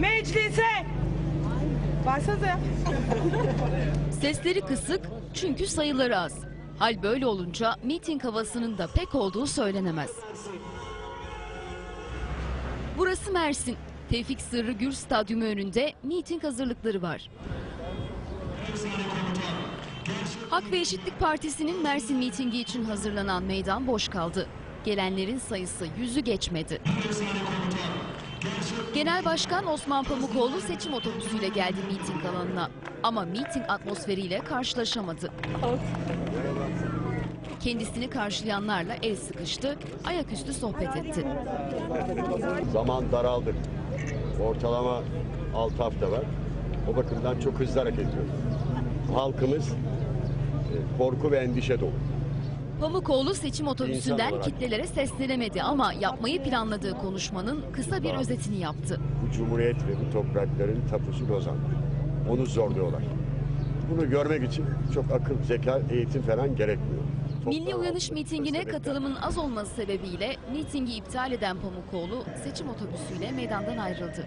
Meclise. Baksanıza. Sesleri kısık çünkü sayıları az. Hal böyle olunca miting havasının da pek olduğu söylenemez. Burası Mersin. Tevfik Sırrı Gür Stadyumu önünde miting hazırlıkları var. Hak ve Eşitlik Partisi'nin Mersin mitingi için hazırlanan meydan boş kaldı. Gelenlerin sayısı yüzü geçmedi. Genel Başkan Osman Pamukoğlu seçim otobüsüyle geldi miting alanına. Ama miting atmosferiyle karşılaşamadı. Kendisini karşılayanlarla el sıkıştı, ayaküstü sohbet etti. Zaman daraldı. Ortalama 6 hafta var. O bakımdan çok hızlı hareket ediyoruz. Halkımız e, korku ve endişe dolu. Pamukoğlu seçim otobüsünden kitlelere seslenemedi ama yapmayı planladığı konuşmanın kısa bir özetini yaptı. Bu cumhuriyet ve bu toprakların tapusu Lozan. Onu zorluyorlar. Bunu görmek için çok akıl, zeka, eğitim falan gerekmiyor. Milli Uyanış mitingine katılımın az olması sebebiyle mitingi iptal eden Pamukoğlu seçim otobüsüyle meydandan ayrıldı.